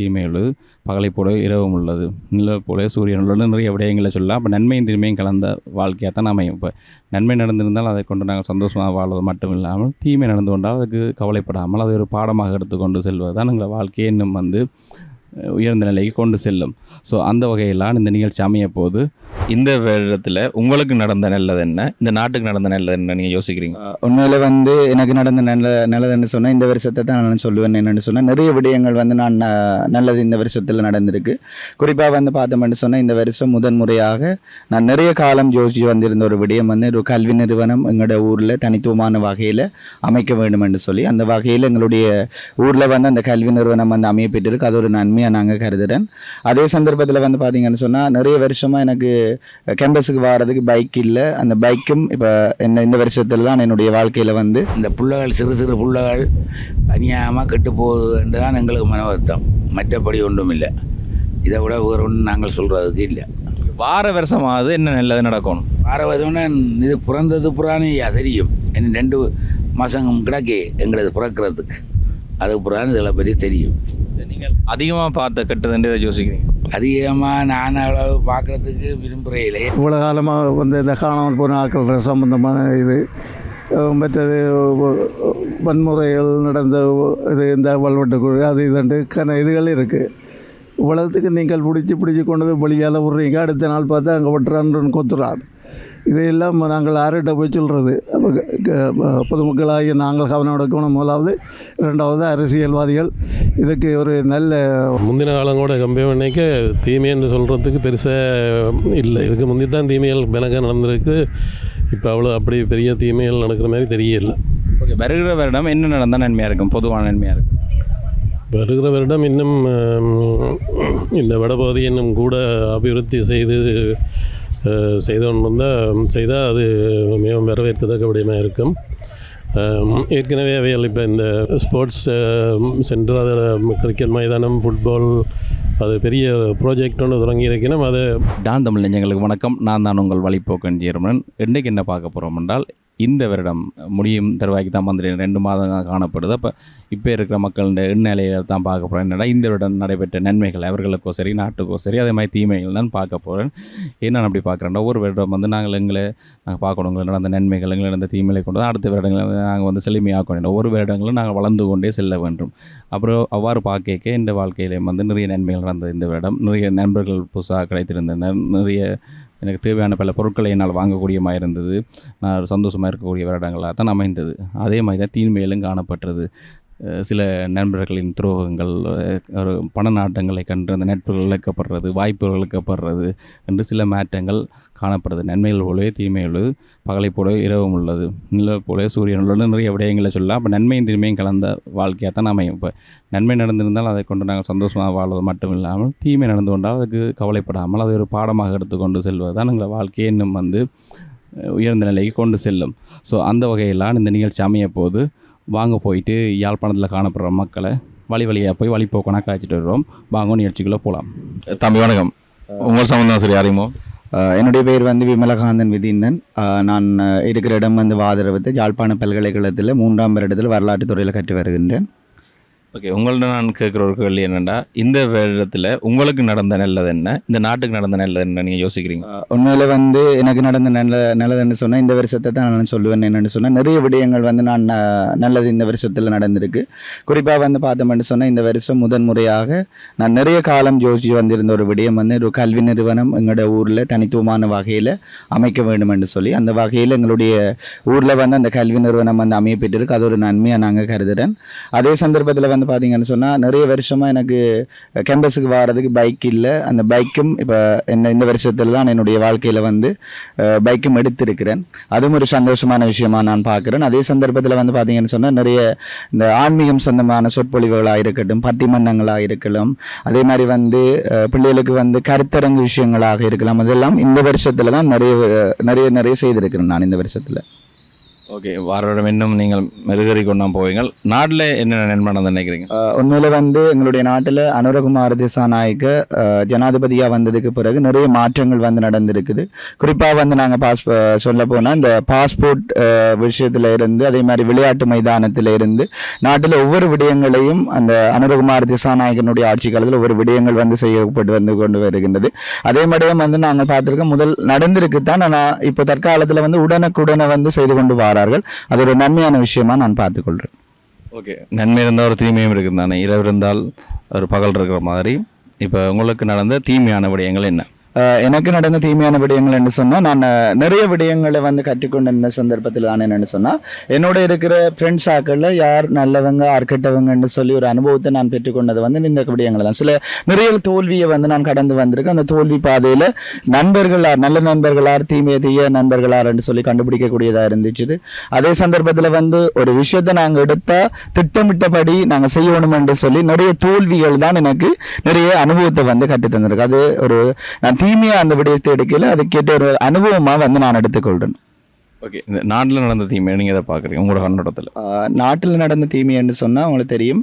தீமை உள்ளது பகலை போல இரவும் உள்ளது. நில போல சூரியன் உள்ளது. நிறைய விடயங்களை சொல்லலாம். அப்போ நன்மையும் தீமையும் கலந்த வாழ்க்கையாக தான் அமையும். இப்போ நன்மை நடந்திருந்தால் அதை கொண்டு நாங்கள் சந்தோஷமாக வாழ்வது மட்டும் இல்லாமல் தீமை நடந்து கொண்டால் அதுக்கு கவலைப்படாமல் அதை ஒரு பாடமாக எடுத்துக்கொண்டு செல்வது தான் எங்களை வாழ்க்கையை இன்னும் வந்து உயர்ந்த நிலைக்கு கொண்டு செல்லும். ஸோ அந்த வகையிலான இந்த நிகழ்ச்சி அமைய போது இந்த வருடத்தில் உங்களுக்கு நடந்த நல்லது என்ன? இந்த நாட்டுக்கு நடந்த நல்லது என்ன நீங்கள் யோசிக்கிறீங்க? உண்மையில வந்து எனக்கு நடந்த நல்ல நல்லதுன்னு சொன்னால் இந்த வருஷத்தை தான் நான் சொல்லுவேன் என்னென்னு சொன்னால் நிறைய விடயங்கள் வந்து நான் நல்லது இந்த வருஷத்தில் நடந்திருக்கு. குறிப்பாக வந்து பார்த்தோம்னு சொன்னால் இந்த வருஷம் முதன் முறையாக நான் நிறைய காலம் யோசிச்சு வந்திருந்த ஒரு விடயம் வந்து ஒரு கல்வி நிறுவனம் எங்களோட ஊரில் தனித்துவமான வகையில் அமைக்க வேண்டும் என்று சொல்லி அந்த வகையில் எங்களுடைய ஊரில் வந்து அந்த கல்வி நிறுவனம் வந்து அமைய அது ஒரு நன்மையாக நாங்கள் கருதுகிறேன் அதே சமயம் சந்தர்ப்பத்தில் வந்து பார்த்தீங்கன்னு சொன்னால் நிறைய வருஷமாக எனக்கு கேம்பஸுக்கு வர்றதுக்கு பைக் இல்லை. அந்த பைக்கும் இப்போ என்ன இந்த வருஷத்தில் தான் என்னுடைய வாழ்க்கையில் வந்து இந்த புள்ளைகள் சிறு சிறு புள்ளைகள் அநியாயமாக கெட்டு போகுதுன்னு தான் எங்களுக்கு மன வருத்தம். மற்றபடி ஒன்றும் இல்லை இதை விட வேறு ஒன்றும் நாங்கள் சொல்கிறதுக்கு இல்லை. வார வருஷமாவது என்ன நல்லது நடக்கணும்? பாரவதம்னா இது பிறந்தது புறானே தெரியும். இன்னும் ரெண்டு மாதம் கிடக்கு எங்களது பிறக்கிறதுக்கு. அதுக்கு புறான்னு இதில் பற்றி தெரியும். நீங்கள் அதிகமாக பார்த்த கெட்டதுன்னு யோசிக்கிறீங்க? அதிகமாக நான் அளவு பார்க்குறதுக்கு விரும்புகிறே இல்லை இவ்வளோ காலமாக வந்து இந்த காணாமல் போன ஆட்கள் சம்பந்தமான இது மற்றது வன்முறைகள் நடந்த இது இந்த வல்வெட்டுக்குழு அது இதுண்டு கன இதுகள் இருக்குது இவ்வளவுத்துக்கு நீங்கள் பிடிச்சி பிடிச்சி கொண்டு வந்து வெளியால் விட்றீங்க. அடுத்த நாள் பார்த்தா அங்கே வெட்டுறான்னு கொத்துறான். இதையெல்லாம் நாங்கள் யார்கிட்ட போய் சொல்கிறது அப்போ பொதுமக்களாகிய நாங்கள் கவனம் எடுக்கணும் முதலாவது. ரெண்டாவது அரசியல்வாதிகள். இதுக்கு ஒரு நல்ல முந்தின காலம் கூட கம்பேர் பண்ணிக்க தீமைன்னு சொல்கிறதுக்கு பெருசாக இல்லை. இதுக்கு முந்தி தான் தீமைகள் பெனக நடந்திருக்கு. இப்போ அவ்வளோ அப்படி பெரிய தீமைகள் நடக்கிற மாதிரி தெரியல. ஓகே வருகிற வருடம் என்ன நடந்தால் நன்மையாக இருக்கும்? பொதுவான நன்மையாக இருக்கும்? வருகிற வருடம் இன்னும் இந்த வடபகுதி இன்னும் கூட அபிவிருத்தி செய்து செய்தோன்னு வந்தால் செய்தால் அது மிகவும் வரவேற்கத்தக்க விடயமாக இருக்கும். ஏற்கனவே அவைகள் இப்போ இந்த ஸ்போர்ட்ஸ் சென்டர் அதில் கிரிக்கெட் மைதானம் ஃபுட்பால் அது பெரிய ப்ராஜெக்ட் ஒன்று தொடங்கியிருக்கணும் அது டான் தமிழ் நெஞ்சங்களுக்கு வணக்கம். நான் தான் உங்கள் வழிபோக்கன் ஜீரமன் இன்றைக்கு என்ன பார்க்க போகிறோம் என்றால் இந்த வருடம் முடியும் தருவாய்க்கு தான் வந்து ரெண்டு மாதம் காணப்படுது. அப்போ இப்போ இருக்கிற மக்களுடைய இந்நிலையில் தான் பார்க்க போகிறேன் என்னடா இந்த வருடம் நடைபெற்ற நன்மைகள் அவர்களுக்கோ சரி நாட்டுக்கோ சரி அதே மாதிரி தீமைகள் தான் பார்க்க போகிறேன் என்னென்னு அப்படி பார்க்குறேன் ஒவ்வொரு வருடம் வந்து நாங்கள் எங்களை நாங்கள் பார்க்கணும் எங்களை நடந்த நன்மைகள் எங்களை நடந்த தீமைகளை கொண்டு தான் அடுத்த வருடங்களை நாங்கள் வந்து செழுமையாக்கணும். ஒவ்வொரு வருடங்களும் நாங்கள் வளர்ந்து கொண்டே செல்ல வேண்டும். அப்புறம் அவ்வாறு பார்க்க இந்த வாழ்க்கையிலே வந்து நிறைய நன்மைகள் நடந்தது இந்த வருடம். நிறைய நண்பர்கள் புதுசாக கிடைத்திருந்தனர். நிறைய எனக்கு தேவையான பல பொருட்களை என்னால் வாங்கக்கூடியமாக இருந்தது. நான் சந்தோஷமாக இருக்கக்கூடிய வருடங்களாக தான் அமைந்தது. அதே மாதிரி தான் தீன்மையிலும் காணப்பட்டது. சில நண்பர்களின் துரோகங்கள் ஒரு பண நாட்டங்களை கண்டு அந்த நட்புகள் இழக்கப்படுறது வாய்ப்புகள் இழக்கப்படுறது என்று சில மாற்றங்கள் காணப்படுது. நன்மைகள் போலவே தீமைகள் பகலை போல இரவும் உள்ளது. நில போல சூரியன் உள்ளது. நிறைய விடயங்களை சொல்லலாம். அப்போ நன்மையும் தீமையும் கலந்த வாழ்க்கையாக தான் அமையும். இப்போ நன்மை நடந்திருந்தால் அதை கொண்டு நாங்கள் சந்தோஷமாக வாழ்வது மட்டும் இல்லாமல் தீமை நடந்து கொண்டால் அதுக்கு கவலைப்படாமல் அதை ஒரு பாடமாக எடுத்துக்கொண்டு செல்வது தான் எங்கள் வாழ்க்கையை இன்னும் வந்து உயர்ந்த நிலைக்கு கொண்டு செல்லும். ஸோ அந்த வகையிலான இந்த நிகழ்ச்சி அமைய போது வாங்க போயிட்டு யாழ்ப்பாணத்தில் காணப்படுற மக்களை வழி வழியாக போய் வழிபோக்கனாக காய்ச்சிட்டு வருவோம் வாங்க நிகழ்ச்சிக்குள்ளே போகலாம் தம்பி வணக்கம். உங்கள் சம்பந்தம் சரி அஹ், என்னுடைய பேர் வந்து விமலகாந்தன் விதிந்தன் நான் இருக்கிற இடம் வந்து வாதரவத்து யாழ்ப்பாண பல்கலைக்கழகத்தில் மூன்றாம் வருடத்தில் வரலாற்றுத் துறையில் கற்று வருகின்றேன். ஓகே உங்கள்ட்ட நான் கேட்குற ஒரு கேள்வி என்னென்னா இந்த வருடத்தில் உங்களுக்கு நடந்த நல்லது என்ன? இந்த நாட்டுக்கு நடந்த நல்லது என்ன நீங்கள் யோசிக்கிறீங்க? உண்மையில் உண்மையில வந்து எனக்கு நடந்த நல்ல நல்லதுன்னு சொன்னால் இந்த வருஷத்தை தான் நான் சொல்லுவேன் என்னென்னு சொன்னால் நிறைய விடயங்கள் வந்து நான் ந- நல்லது இந்த வருஷத்தில் நடந்திருக்கு. குறிப்பாக வந்து பார்த்தோம்னு சொன்னால் இந்த வருஷம் முதன் முறையாக நான் நிறைய காலம் யோசிச்சு வந்திருந்த ஒரு விடயம் வந்து ஒரு கல்வி நிறுவனம் எங்களோட ஊரில் தனித்துவமான வகையில் அமைக்க வேண்டும் என்று சொல்லி அந்த வகையில் எங்களுடைய ஊரில் வந்து அந்த கல்வி நிறுவனம் வந்து அமையப்பெற்றிருக்கு அது ஒரு நன்மையாக நாங்கள் கருதுகிறேன் அதே சந்தர்ப்பத்தில் வந்து பார்த்தீங்கன்னு சொன்னால் நிறைய வருஷமாக எனக்கு கேம்பஸுக்கு வர்றதுக்கு பைக் இல்லை. அந்த பைக்கும் இப்போ என்ன இந்த வருஷத்தில் தான் என்னுடைய வாழ்க்கையில் வந்து பைக்கும் எடுத்திருக்கிறேன். அதுவும் ஒரு சந்தோஷமான விஷயமா நான் பார்க்குறேன் அதே சந்தர்ப்பத்தில் வந்து பார்த்தீங்கன்னு சொன்னால் நிறைய இந்த ஆன்மீகம் சொந்தமான சொற்பொழிவுகளாக இருக்கட்டும் பட்டிமன்றங்களாக இருக்கலாம் அதே மாதிரி வந்து பிள்ளைகளுக்கு வந்து கருத்தரங்கு விஷயங்களாக இருக்கலாம். அதெல்லாம் இந்த வருஷத்தில் தான் நிறைய நிறைய நிறைய செய்திருக்கிறேன் நான் இந்த வருஷத்தில். ஓகே வாரோட இன்னும் நீங்கள் மெருகறி கொண்டா போவீங்க நாட்டில் என்ன நன்மை நினைக்கிறீங்க? உண்மையில் வந்து எங்களுடைய நாட்டில் அனுரகுமார் திசாநாயக்க ஜனாதிபதியாக வந்ததுக்கு பிறகு நிறைய மாற்றங்கள் வந்து நடந்திருக்குது. குறிப்பாக வந்து நாங்கள் பாஸ் சொல்ல போனால் இந்த பாஸ்போர்ட் விஷயத்துல இருந்து அதே மாதிரி விளையாட்டு மைதானத்தில் இருந்து நாட்டில் ஒவ்வொரு விடயங்களையும் அந்த அனுரகுமார் திசாநாயகனுடைய ஆட்சி காலத்தில் ஒவ்வொரு விடயங்கள் வந்து செய்யப்பட்டு வந்து கொண்டு வருகின்றது. அதே மாதிரியும் வந்து நாங்கள் பார்த்துருக்கோம் முதல் நடந்திருக்கு தான் ஆனால் இப்போ தற்காலத்தில் வந்து உடனுக்குடனே வந்து செய்து கொண்டு கொள்கிறார்கள் அது ஒரு நன்மையான விஷயமா நான் பார்த்துக்கொள்கிறேன் ஓகே. நன்மை இருந்தால் ஒரு தீமையும் இருக்குது தானே இரவு இருந்தால் ஒரு பகல் இருக்கிற மாதிரி. இப்போ உங்களுக்கு நடந்த தீமையான விடயங்கள் என்ன? எனக்கு நடந்த தீமையான விடயங்கள் என்று சொன்னால் நான் நிறைய விடயங்களை வந்து கற்றுக்கொண்டிருந்த சந்தர்ப்பத்தில் நான் என்னென்னு சொன்னால் என்னோட இருக்கிற ஃப்ரெண்ட்ஸ் ஆக்களில் யார் நல்லவங்க யார் கெட்டவங்கன்னு சொல்லி ஒரு அனுபவத்தை நான் பெற்றுக்கொண்டது வந்து இந்த விடயங்கள் தான் சில நிறைய தோல்வியை வந்து நான் கடந்து வந்திருக்கேன் அந்த தோல்வி பாதையில் நண்பர்களார் நல்ல நண்பர்களார் தீமைய தீய நண்பர்களார் என்று சொல்லி கண்டுபிடிக்கக்கூடியதாக இருந்துச்சு அதே சந்தர்ப்பத்தில் வந்து ஒரு விஷயத்தை நாங்கள் எடுத்தால் திட்டமிட்டபடி நாங்கள் செய்யணும் என்று சொல்லி நிறைய தோல்விகள் தான் எனக்கு நிறைய அனுபவத்தை வந்து கற்றுத் தந்திருக்கு அது ஒரு நான் தீமையா அந்த விடயத்தை எடுக்கல அதுக்கேற்ற ஒரு அனுபவமாக வந்து நான் எடுத்துக்கொள்கிறேன் ஓகே இந்த நாட்டில் நடந்த தீமை நீங்கள் எதை பார்க்குறீங்க? உங்களோட கண்ணோட்டத்தில். நாட்டில் நடந்த தீமைன்னு சொன்னால் உங்களுக்கு தெரியும்.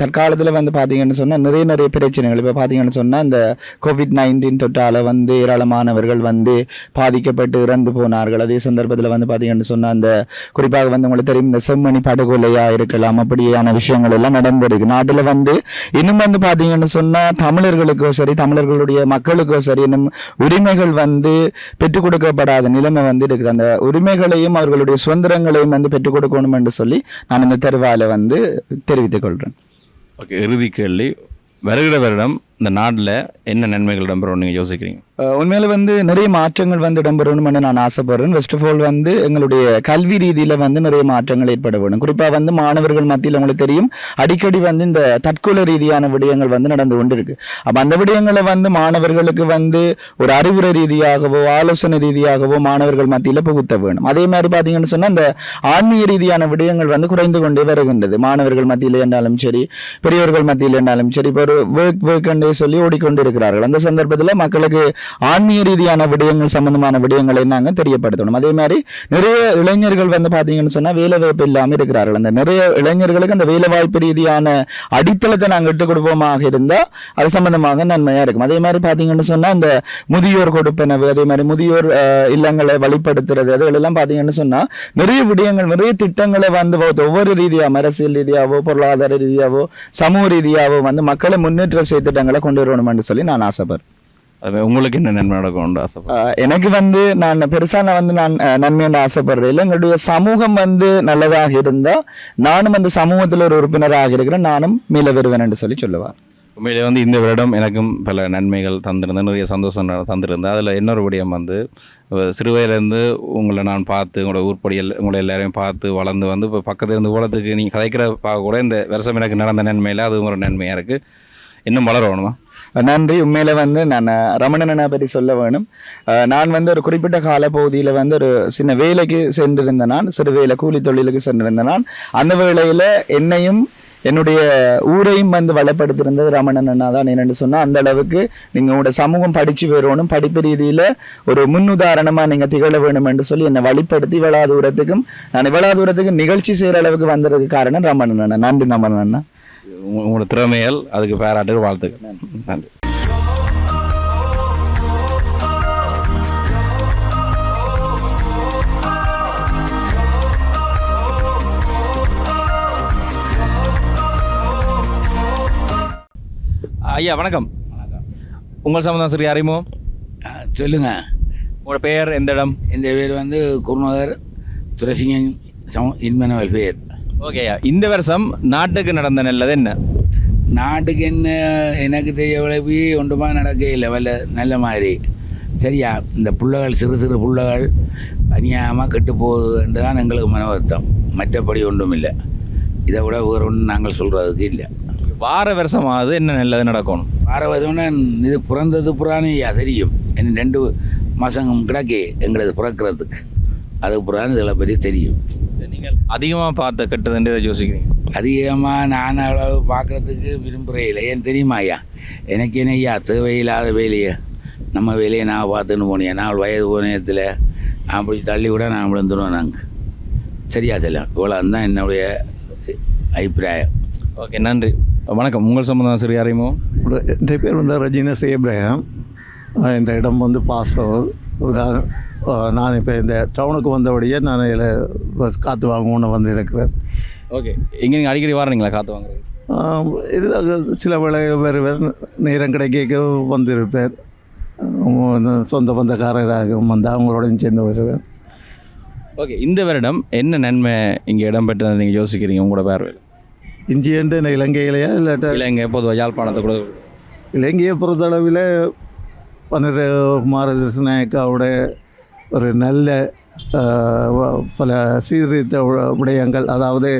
தற்காலத்தில் வந்து பார்த்தீங்கன்னு சொன்னால் நிறைய நிறைய பிரச்சனைகள். இப்போ பார்த்தீங்கன்னு சொன்னால் இந்த கோவிட் நைன்டீன் தொற்றால் வந்து ஏராளமானவர்கள் வந்து பாதிக்கப்பட்டு இறந்து போனார்கள். அதே சந்தர்ப்பத்தில் வந்து பார்த்தீங்கன்னு சொன்னால் அந்த குறிப்பாக வந்து உங்களுக்கு தெரியும் இந்த செம்மணி படுகொலையாக இருக்கலாம் அப்படியான விஷயங்கள் எல்லாம் நடந்திருக்கு. நாட்டில் வந்து இன்னும் வந்து பார்த்தீங்கன்னு சொன்னால் தமிழர்களுக்கோ சரி தமிழர்களுடைய மக்களுக்கோ சரி இன்னும் உரிமைகள் வந்து பெற்றுக் கொடுக்கப்படாத நிலைமை வந்து இருக்குது. அந்த உரிமைகளையும் அவர்களுடைய சுதந்திரங்களையும் வந்து பெற்றுக் கொடுக்கணும் என்று சொல்லி நான் இந்த தெருவால வந்து தெரிவித்துக் கொள்கிறேன் ஓகே இறுதி கேள்வி. வருகிற வருடம் இந்த நாட்டில் என்ன நன்மைகள் இடம்பெறும் நீங்கள் யோசிக்கிறீங்க? உண்மையில வந்து நிறைய மாற்றங்கள் வந்து இடம்பெறணும்னு நான் ஆசைப்படுறேன். ஃபர்ஸ்ட் ஆஃப் ஆல் வந்து எங்களுடைய கல்வி ரீதியில் வந்து நிறைய மாற்றங்கள் ஏற்பட வேணும் குறிப்பாக வந்து மாணவர்கள் மத்தியில் உங்களுக்கு தெரியும் அடிக்கடி வந்து இந்த தற்கொலை ரீதியான விடயங்கள் வந்து நடந்து கொண்டு இருக்கு அப்போ அந்த விடயங்களை வந்து மாணவர்களுக்கு வந்து ஒரு அறிவுரை ரீதியாகவோ ஆலோசனை ரீதியாகவோ மாணவர்கள் மத்தியில் புகுத்த வேணும் அதே மாதிரி பார்த்தீங்கன்னு சொன்னால் இந்த ஆன்மீக ரீதியான விடயங்கள் வந்து குறைந்து கொண்டே வருகின்றது. மாணவர்கள் மத்தியில் என்றாலும் சரி பெரியவர்கள் மத்தியில் என்றாலும் சரி. இப்போ ஒரு ஒர்க் ஒர்க் என்று சொல்லி ஓடிக்கொண்டிருக்கிறார்கள். அந்த சந்தர்ப்பத்தில் மக்களுக்கு ஆன்மீக ரீதியான விடயங்கள் சம்பந்தமான விடயங்களை நாங்கள் தெரியப்படுத்தணும். அதே மாதிரி நிறைய இளைஞர்கள் வந்து பார்த்தீங்கன்னு சொன்னால் வேலை வாய்ப்பு இல்லாமல் இருக்கிறார்கள். அந்த நிறைய இளைஞர்களுக்கு அந்த வேலை வாய்ப்பு ரீதியான அடித்தளத்தை நாங்கள் இட்டு கொடுப்போமாக இருந்தால் அது சம்பந்தமாக நன்மையாக இருக்கும். அதே மாதிரி பார்த்தீங்கன்னு சொன்னால் இந்த முதியோர் கொடுப்பனவு அதே மாதிரி முதியோர் இல்லங்களை வழிப்படுத்துறது அதுகளெல்லாம் பார்த்தீங்கன்னு சொன்னால் நிறைய விடயங்கள் நிறைய திட்டங்களை வந்து ஒவ்வொரு ரீதியாக அரசியல் ரீதியாகவோ பொருளாதார ரீதியாகவோ சமூக ரீதியாகவோ வந்து மக்களை முன்னேற்ற செய்திட்டங்களை கொண்டு வரணும்னு சொல்லி நான் ஆசைப்படுறேன். அது உங்களுக்கு என்ன நன்மை நடக்கும்னு ஆசைப்படுறேன் எனக்கு வந்து நான் பெருசா நான் வந்து நான் அஹ், நன்மையான ஆசைப்படுறேன் இல்லை. எங்களுடைய சமூகம் வந்து நல்லதாக இருந்தா நானும் அந்த சமூகத்தில் ஒரு உறுப்பினராக இருக்கிறேன். நானும் மீள வருவேன் என்று சொல்லி சொல்லுவார். உண்மையிலே வந்து இந்த வருடம் எனக்கும் பல நன்மைகள் தந்திருந்தேன் நிறைய சந்தோஷம் தந்திருந்தேன் அதில் இன்னொரு விடயம் வந்து அஹ் சிறு வயதிலேருந்து உங்களை நான் பார்த்து உங்களோட உருப்படிகள் உங்களை எல்லாரையும் பார்த்து வளர்ந்து வந்து இப்போ பக்கத்துல இருந்து போலத்துக்கு நீங்கள் கதைக்கிற கூட இந்த வருஷம் எனக்கு நடந்த நன்மையில் அதுவும் ஒரு நன்மையாக இருக்குது இன்னும் வளரணுமா நன்றி. உண்மையில வந்து நான் ரமணனை பற்றி சொல்ல வேணும். நான் வந்து ஒரு குறிப்பிட்ட கால பகுதியில் வந்து ஒரு சின்ன வேலைக்கு சென்றிருந்த நான் சிறு வேலை கூலி தொழிலுக்கு சென்றிருந்த நான். அந்த வேளையில் என்னையும் என்னுடைய ஊரையும் வந்து வளப்படுத்திருந்தது ரமணன் அண்ணா தான். என்னென்னு சொன்னால் அந்த அளவுக்கு நீங்கள் உங்களோட சமூகம் படித்து வரணும் படிப்பு ரீதியில் ஒரு முன்னுதாரணமாக நீங்கள் திகழ வேணும் என்று சொல்லி என்னை வழிப்படுத்தி இவ்வளோ தூரத்துக்கும் நான் இவ்வளோ தூரத்துக்கு நிகழ்ச்சி செய்கிற அளவுக்கு வந்ததுக்கு காரணம் ரமணன் அண்ணா. நன்றி ரமணன் அண்ணா. உங்களோட திறமைகள் அதுக்கு பாராட்டு வாழ்த்துக்கள். நன்றி. ஐயா வணக்கம். உங்கள் சம்பந்தம் சரி அறிமுகம். ஆ, சொல்லுங்க. உங்களோட பெயர் எந்த இடம்? இந்த பேர் வந்து குருநகர் துரசிங்கன் சம இன்மன வெல்ஃபேர் ஓகே ஐயா இந்த வருஷம் நாட்டுக்கு நடந்த நல்லது என்ன? நாட்டுக்கு என்ன எனக்கு தெரியவளவு ஒன்றுமா நடக்க இல்லை. வல்ல நல்ல மாதிரி. சரியா? இந்த புள்ளைகள் சிறு சிறு புள்ளைகள் அநியாயமாக கெட்டு போகுதுன்னு தான் எங்களுக்கு மன வருத்தம். மற்றபடி ஒன்றும் இல்லை இதை விட வேறு ஒன்றும் நாங்கள் சொல்கிறதுக்கு இல்லை. வார வருஷமாவது என்ன நல்லது நடக்கணும் பாரவதம்னா இது பிறந்தது புறானே தெரியும். இன்னும் ரெண்டு மாதம் கிடக்கே எங்களது பிறக்கிறதுக்கு. அது புறான்னு இதில் பற்றி தெரியும். நீங்கள் அதிகமாக பார்த்த கெட்டதுன்னு இதை யோசிக்கிறீங்க? அதிகமாக நான் அவ்வளவு பார்க்குறதுக்கு விரும்புகிறே இல்லை. ஏன் தெரியுமா ஐயா? எனக்கு என்ன ஐயா? தேவையில்லாத வேலையை. நம்ம வேலையை நான் பார்த்துன்னு போனேன். நான் வயது போனத்தில் அப்படி தள்ளி கூட நான் விழுந்துடுவோம் நாங்கள் சரியாக செல்லும்? இவ்வளோ தான் என்னுடைய அபிப்பிராயம். ஓகே நன்றி. வணக்கம். உங்கள் சம்பந்தம் சிறு அறிமுகம் என் பேர் வந்து ரஜினஸ் ஏப்ரஹாம் அஹ் இந்த இடம் வந்து பாஸ்டர். நான் இப்போ இந்த டவுனுக்கு வந்தபடியே நான் இதில் காற்று வாங்கணும்னு வந்து இருக்கிறேன் ஓகே. இங்கே நீங்கள் அடிக்கடி வரீங்களா காற்று வாங்குறது இது சில வேளை வருவேன் நேரம் கிடைக்க வந்திருப்பேன். சொந்த பந்தக்காரராக வந்து அவங்களோடையும் சேர்ந்து வருவேன். ஓகே இந்த வருடம் என்ன நன்மை இங்கே இடம்பெற்றதை நீங்கள் யோசிக்கிறீங்க? உங்களோட பார்வையில். இஞ்சியண்டு இந்த இலங்கையிலையா இல்லாட்ட? இல்லை இங்கே பொதுவாக யாழ்ப்பாணத்தை கூட. இலங்கையை பொறுத்தளவில் பன்னிர மாரதநாயக்காவோட ஒரு நல்ல பல சீர்திருத்த விடயங்கள் அதாவது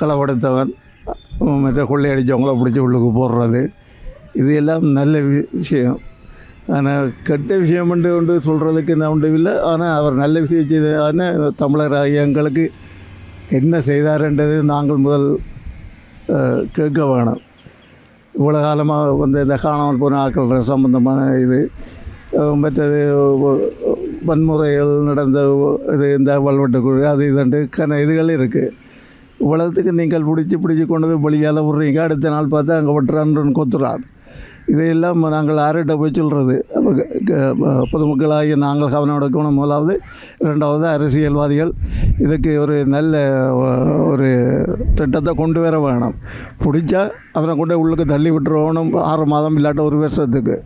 களவெடுத்தவன் மற்ற கொள்ளையடித்தவங்கள பிடிச்சி உள்ளுக்கு போடுறது இது எல்லாம் நல்ல விஷயம். ஆனால் கெட்ட விஷயம் உண்டு கொண்டு சொல்கிறதுக்கு நான் உண்டு இல்லை. ஆனால் அவர் நல்ல விஷயம் செய்த தமிழர் எங்களுக்கு என்ன செய்தார்ன்றது நாங்கள் முதல் கேட்க வேணும். இவ்வளோ காலமாக வந்து இந்த காணாமல் போன ஆக்கள் சம்பந்தமான இது மற்றது வன்முறைகள் நடந்த இது இந்த வல்வெட்டு குழு அது இதுண்டு கன இதுகள் இருக்குது இவ்வளவுத்துக்கு நீங்கள் பிடிச்சி பிடிச்சி கொண்டு போய் வெளியால் விட்றீங்க. அடுத்த நாள் பார்த்தா அங்கே வெட்டுறான்னு கொத்துறான். இதையெல்லாம் நாங்கள் யார்கிட்ட போய் சொல்கிறது பொதுமக்களாகிய நாங்கள் கவனம் எடுக்கணும் முதலாவது. ரெண்டாவது அரசியல்வாதிகள். இதுக்கு ஒரு நல்ல ஒரு திட்டத்தை கொண்டு வர வேணும். பிடிச்சா அவனை கொண்டு உள்ளுக்கு தள்ளி விட்டுருவோணும். ஆறு மாதம் இல்லாட்ட ஒரு வருஷத்துக்கு.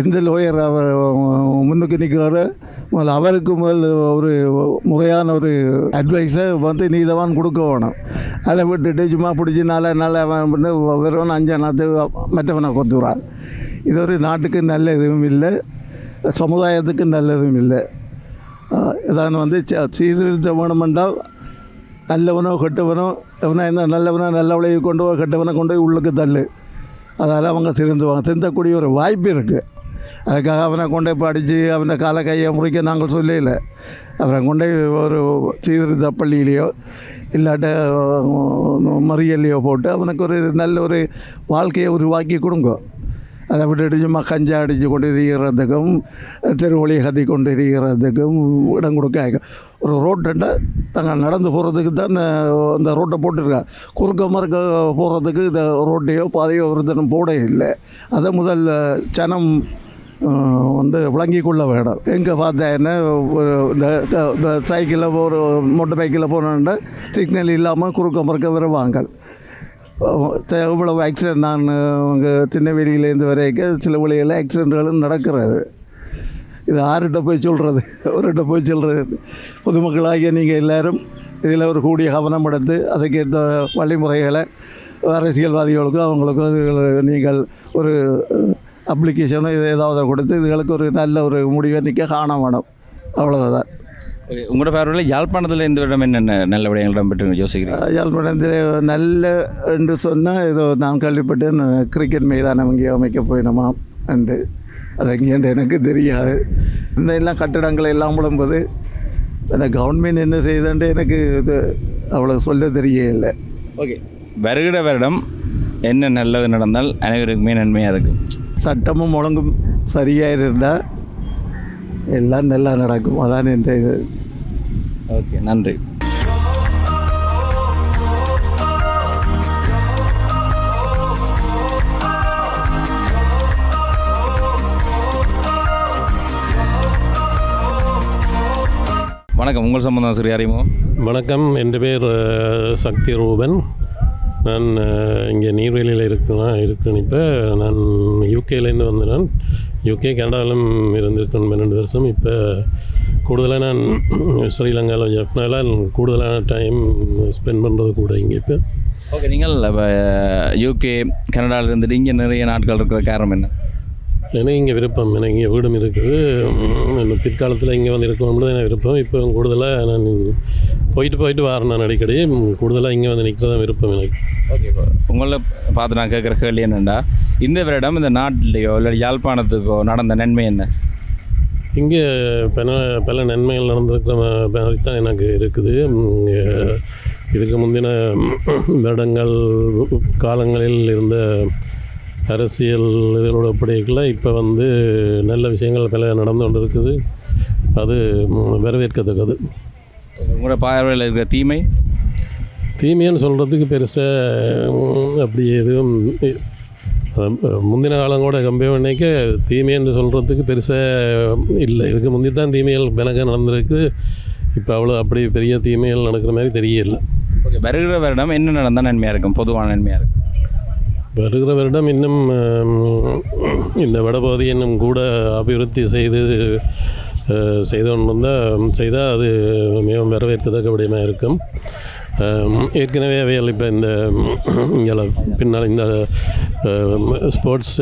எந்த லோயர் அவர் முன்னுக்கு நிற்கிறாரோ முதல்ல அவருக்கு முதல் ஒரு முறையான ஒரு அட்வைஸை வந்து நீதவான் கொடுக்க வேணும். அதை விட்டுட்டு சும்மா பிடிச்சி நாளை நாள் அவன் வந்து வெறும் அஞ்சு நாத்து மற்றவனை கொத்துறான். இது ஒரு நாட்டுக்கு நல்ல இதுவும் இல்லை சமுதாயத்துக்கு நல்லதும் இல்லை. இதான் வந்து ச- சீர்திருத்த வேணுமென்றால் நல்லவனோ கெட்டவனோ எவனா என்ன நல்லவனோ நல்லவளையை கொண்டு போய் கெட்டவனை கொண்டு போய் உள்ளுக்கு தள்ளு. அதால் அவங்க திருந்துவாங்க திருந்தக்கூடிய ஒரு வாய்ப்பு இருக்குது அதுக்காக அவனை கொண்டு போய் அடித்து அவனை காலை கையை முறிக்க நாங்கள் சொல்லல. அவனை கொண்டு போய் ஒரு சீர்திருத்த பள்ளியிலையோ இல்லாட்ட மறியல்லையோ போட்டு அவனுக்கு ஒரு நல்ல ஒரு வாழ்க்கையை உருவாக்கி கொடுங்க. அதை விட்டுட்டு சும்மா கஞ்சா அடித்து கொண்டு இருக்கிறதுக்கும் தெருவழியை கத்தி கொண்டு இருக்கிறதுக்கும் இடம் கொடுக்க ஒரு ரோட்டை நாங்கள் நடந்து போகிறதுக்கு தான் அந்த ரோட்டை போட்டிருக்கேன் குறுக்க மறுக்க போகிறதுக்கு இந்த ரோட்டையோ பாதையோ ஒரு போட இல்லை. அதை முதல் சனம் வந்து விளங்கி கொள்ள வேணும் எங்கே பார்த்தா என்ன இந்த சைக்கிளில் போகிற மோட்டர் பைக்கில் போனோன்னா சிக்னல் இல்லாமல் குறுக்க மறுக்க வருவாங்க. இவ்வளவு ஆக்சிடென்ட் நான் அங்கே திண்ணவெளியிலேருந்து வரைக்கும் சில வழிகளில் ஆக்சிடென்ட்களும் நடக்கிறது. இது ஆறுகிட்ட போய் சொல்கிறது அவர்கிட்ட போய் சொல்கிறது பொதுமக்களாகிய நீங்கள் எல்லாரும் இதில் ஒரு கூடிய கவனம் எடுத்து அதுக்கேற்ற வழிமுறைகளை அரசியல்வாதிகளுக்கும் அவங்களுக்கும் இது நீங்கள் ஒரு அப்ளிகேஷனோ இது ஏதாவது கொடுத்து இதுகளுக்கு ஒரு நல்ல ஒரு முடிவை நிற்க காண வேணும். அவ்வளோதான் உங்களோட பார்வையில் யாழ்ப்பாணத்தில் இந்த வருடம் என்னென்ன நல்ல விடயங்கள் இடம்பெற்று யோசிக்கிறீங்க? யாழ்ப்பாணத்தில் நல்ல என்று சொன்னால் ஏதோ நான் கேள்விப்பட்டேன் கிரிக்கெட் மைதானம் இங்கே அமைக்க போயினோமா என்று. அது எங்கேன்னு எனக்கு தெரியாது. இந்த எல்லாம் கட்டடங்கள் எல்லாம் விளம்புது அந்த கவர்மெண்ட் என்ன செய்யுதுன்ட்டு எனக்கு இது அவ்வளோ சொல்ல தெரியல ஓகே வருகிற வருடம் என்ன நல்லது நடந்தால் அனைவருக்குமே நன்மையாக இருக்கும். சட்டமும் ஒழுங்கும் சரியாக இருந்தால் எல்லாம் நல்லா நடக்கும். அதான் என்ற இது. ஓகே நன்றி. வணக்கம். உங்கள் சம்பந்தம் சிறு அறிமுகம் வணக்கம். என் பேர் சக்தி ரூபன். நான் இங்கே நீர்வேலியில் இருக்கிறேன் இருக்கிறேன் இப்போ. நான் யூகேலேருந்து வந்தேன். நான் யூகே கனடாவிலும் இருந்திருக்கேன் பன்னெண்டு வருஷம். இப்போ கூடுதலாக நான் ஸ்ரீலங்காவில் ஜப்னால கூடுதலான டைம் ஸ்பெண்ட் பண்ணுறது கூட இங்கே இப்போ. ஓகே நீங்கள் யூகே கனடாவில் இருந்துட்டு இங்கே நிறைய நாட்கள் இருக்கிற காரணம் என்ன? எனக்கு இங்கே விருப்பம். எனக்கு இங்கே வீடும் இருக்குது. இன்னும் பிற்காலத்தில் இங்கே வந்து இருக்கணும்னு எனக்கு விருப்பம். இப்போ கூடுதலாக நான் போயிட்டு போயிட்டு வரேன் நான் அடிக்கடி. கூடுதலாக இங்கே வந்து நிற்கிறது தான் விருப்பம் எனக்கு. ஓகே உங்களை பார்த்து நான் கேட்குற கேள்வி என்னென்னா இந்த வருடம் இந்த நாட்டிலேயோ இல்லை யாழ்ப்பாணத்துக்கோ நடந்த நன்மை என்ன? இங்கே பல பல நன்மைகள் நடந்திருக்கிற மாதிரி தான் எனக்கு இருக்குது. இதுக்கு முந்தின வருடங்கள் காலங்களில் இருந்த அரசியல் இதனோட ஒப்படைக்கல இப்போ வந்து நல்ல விஷயங்கள் பல நடந்து கொண்டு இருக்குது அது வரவேற்கத்தக்கது. உங்களோட பார்வையில் இருக்கிற தீமை? தீமைன்னு சொல்கிறதுக்கு பெருசாக அப்படி எதுவும் முந்தின காலம் கூட கம்பேர் பண்ணிக்க தீமைன்னு சொல்கிறதுக்கு பெருசாக இல்லை. இதுக்கு முந்தி தான் தீமைகள் பிறகு நடந்திருக்கு. இப்போ அவ்வளோ அப்படி பெரிய தீமைகள் நடக்கிற மாதிரி தெரியல. ஓகே வருகிற வருடம் என்ன நடந்தால் நன்மையாக இருக்கும்? பொதுவான நன்மையாக இருக்கும்? வருகிற வருடம் இன்னும் இந்த வடபகுதி இன்னும் கூட அபிவிருத்தி செய்து செய்து கொண்டு வந்தால் செய்தால் அது மிகவும் வரவேற்கத்தக்க விடயமாக இருக்கும் ஏற்கனவே அவைகள் இப்போ இந்த இங்கே பின்னால் இந்த ஸ்போர்ட்ஸ்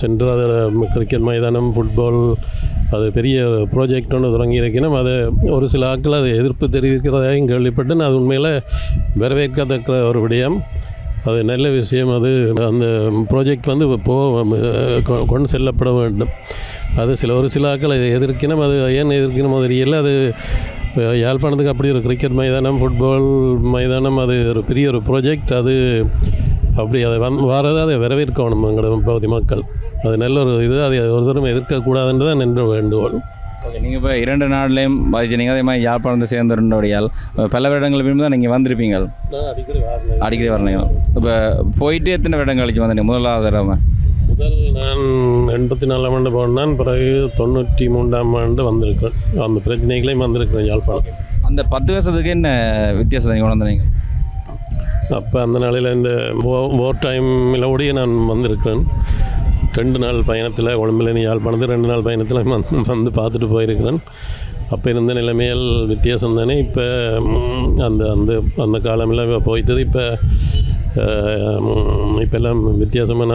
சென்டர் அதில் கிரிக்கெட் மைதானம் ஃபுட்பால் அது பெரிய ப்ராஜெக்ட் ஒன்று தொடங்கி இருக்கணும் அது ஒரு சில ஆட்கள் அது எதிர்ப்பு தெரிவிக்கிறதாகவும் கேள்விப்பட்டேன். அது உண்மையில் வரவேற்கத்தக்க ஒரு விடயம். அது நல்ல விஷயம். அது அந்த ப்ராஜெக்ட் வந்து போ கொண்டு செல்லப்பட வேண்டும். அது சில ஒரு சில ஆட்கள் அதை எதிர்க்கணும். அது ஏன் எதிர்க்கணுமோ? தெரியல. அது யாழ்ப்பாணத்துக்கு அப்படி ஒரு கிரிக்கெட் மைதானம் ஃபுட்பால் மைதானம் அது ஒரு பெரிய ஒரு ப்ராஜெக்ட் அது அப்படி அதை வந் வரதை அதை வரவேற்கணும் எங்களோட பகுதி மக்கள். அது நல்ல ஒரு இது. அதை ஒரு தரம் எதிர்க்கக்கூடாதுன்றது தான் நின்ற வேண்டுகோள். நீங்கள் இப்போ இரண்டு நாள்லேயும் பாதிச்சினீங்க அதே மாதிரி யாழ்ப்பாணத்தை சேர்ந்தவருடையால் பல வருடங்கள் பின்பு தான் நீங்கள் வந்திருப்பீங்க அடிக்கடி வரணும். இப்போ போயிட்டு எத்தனை வருடம் கழிச்சு வந்தீங்க? முதலாவது தடவை முதல் நான் எண்பத்தி நாலாம் ஆண்டு போனேன் பிறகு தொண்ணூற்றி மூன்றாம் ஆண்டு வந்திருக்கேன். அந்த பிரச்சனைகளையும் வந்திருக்கிறேன் யாழ்ப்பாணம். அந்த பத்து வருஷத்துக்கு என்ன வித்தியாசத்தை நீங்கள் கொண்டு வந்தீங்க? அப்போ அந்த நாளில் இந்த ஓவர் டைமில் ஓடியே நான் வந்திருக்கிறேன் ரெண்டு நாள் பயணத்தில் கொழும்புலேருந்து யாழ்ப்பாணத்து ரெண்டு நாள் பயணத்தில் வந்து பார்த்துட்டு போயிருக்கிறேன். அப்போ இருந்த நிலைமையில் வித்தியாசம் தானே இப்போ அந்த அந்த அந்த காலமெல்லாம் இப்போ போயிட்டது இப்போ இப்போ எல்லாம் வித்தியாசமான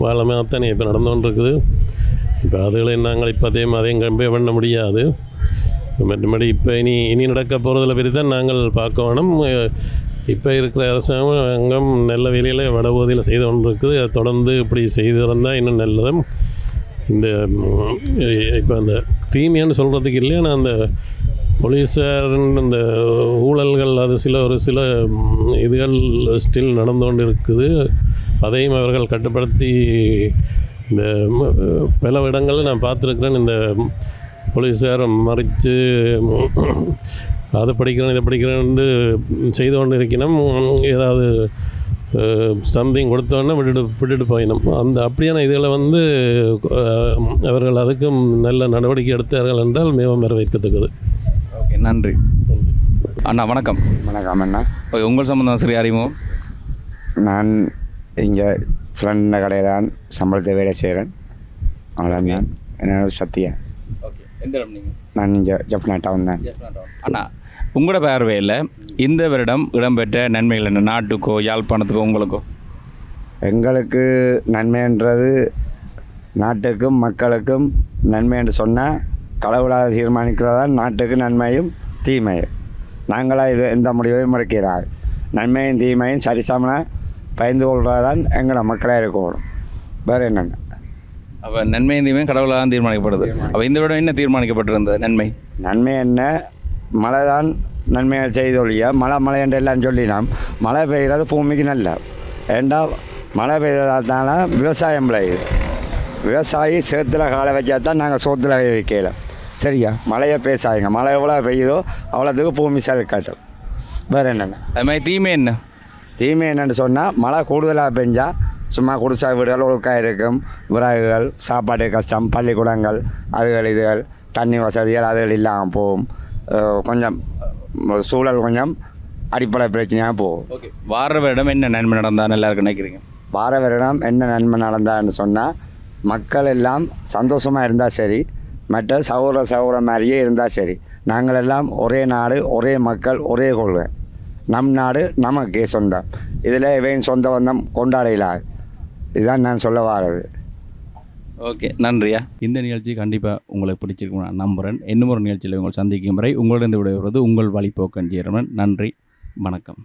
காலமாக தானே இப்போ நடந்து கொண்டு இருக்குது இப்போ அதுகளை நாங்கள் இப்போ அதே அதையும் கம்பேர் பண்ண முடியாது. மற்றபடி இப்போ இனி இனி நடக்க போகிறதில் பற்றி தான் நாங்கள் பார்க்க வேணும். இப்போ இருக்கிற அரசாங்கம் நல்ல வேலையில் வடபகுதியில் செய்து கொண்டு இருக்குது அதை தொடர்ந்து இப்படி செய்து இருந்தால் இன்னும் நல்லது. இந்த இப்போ அந்த தீமையான்னு சொல்கிறதுக்கு இல்லையா? நான் அந்த போலீஸாரின் அந்த ஊழல்கள் அது சில ஒரு சில இதுகள் ஸ்டில் நடந்து கொண்டு இருக்குது அதையும் அவர்கள் கட்டுப்படுத்தி இந்த பல இடங்களில் நான் பார்த்துருக்குறேன். இந்த போலீஸார் மறைத்து அதை படிக்கிறேன் இதை படிக்கிறேன்னு செய்து கொண்டு இருக்கணும் ஏதாவது சம்திங் கொடுத்தோன்னே விட்டுட்டு விட்டுட்டு போயிடும் அந்த அப்படியான இதில் வந்து அவர்கள் அதுக்கும் நல்ல நடவடிக்கை எடுத்தார்கள் என்றால் மிகவும் வரவேற்கத்தக்கது. ஓகே நன்றி. அண்ணா வணக்கம். வணக்கம் அண்ணா. ஓகே உங்கள் சம்பந்தம் சரி அறிமுகம். நான் இங்கே ஃப்ரெண்ட் கடையில் சம்பளத்தை வேலை செய்கிறேன் அவ்வளோ நான் என்னோட சத்யா ஓகே. எந்த இடம் நீங்கள் நான் இங்கே ஜப்னாட்டா வந்தேன் அண்ணா உங்களோட பார்வையில் இந்த வருடம் இடம்பெற்ற நன்மைகள் என்ன? நாட்டுக்கோ யாழ்ப்பாணத்துக்கோ உங்களுக்கோ? எங்களுக்கு நன்மைன்றது நாட்டுக்கும் மக்களுக்கும் நன்மை என்று சொன்னால் கடவுளால் தீர்மானிக்கிறதா நாட்டுக்கு நன்மையும் தீமையும். நாங்களாக இது எந்த முடிவையும் முடக்கிறார் நன்மையும் தீமையும் சரிசமன பயந்து கொள்வதுதான் எங்களை மக்களாக இருக்கணும். வேறு என்னென்ன? அப்போ நன்மை தீமையும் கடவுளாக தான் தீர்மானிக்கப்படுது. அப்போ இந்த வருடம் என்ன தீர்மானிக்கப்பட்டிருந்தது? நன்மை. நன்மை என்ன? மழை தான் நன்மைகள் செய்தொழிய மழை மழை என்று எல்லாம் சொல்லினோம். மழை பெய்கிறது பூமிக்கு நல்ல. ஏண்டா? மழை பெய்ததால விவசாயம் விளையுது. விவசாயி சேத்துல காலை வச்சா தான் நாங்கள் சோத்துல வைக்கல. சரியா? மழையை பேசாதீங்க. மழை எவ்வளோ பெய்யுதோ அவ்வளோத்துக்கு பூமி செலுக்காட்டும் வேறு என்னென்ன அது மாதிரி தீமை என்ன? தீமை என்னென்னு சொன்னால் மழை கூடுதலாக பெஞ்சா சும்மா குடிசா வீடுகள் ஒழுக்காக இருக்கும். விறகுகள் சாப்பாட்டு கஷ்டம் பள்ளிக்கூடங்கள் அதுகள் இதுகள் தண்ணி வசதிகள் அதுகள் இல்லாமல் போகும். கொஞ்சம் சூழல் கொஞ்சம் அடிப்படை பிரச்சனையாக போகும் ஓகே வார வருடம் என்ன நன்மை நடந்தால் நல்லா இருக்குன்னு நினைக்கிறீங்க வார வருடம் என்ன நன்மை நடந்தான்னு சொன்னால் மக்கள் எல்லாம் சந்தோஷமாக இருந்தால் சரி மற்ற சௌர சௌர மாதிரியே இருந்தால் சரி நாங்கள் எல்லாம் ஒரே நாடு ஒரே மக்கள் ஒரே கொள்கை நம் நாடு நமக்கே சொந்தம் இதில் இவன் சொந்த பந்தம் கொண்டாட இயலாது இதுதான் நான் சொல்ல வாரது ஓகே நன்றியா. இந்த நிகழ்ச்சி கண்டிப்பாக உங்களுக்கு பிடிச்சிருக்கும் நான் நம்புகிறேன் இன்னும் ஒரு நிகழ்ச்சியில் உங்களை சந்திக்கும் வரை உங்களிடம் விடைபெறுவது உங்கள் வழிபோக்கன் ஜீரமன் நன்றி வணக்கம்.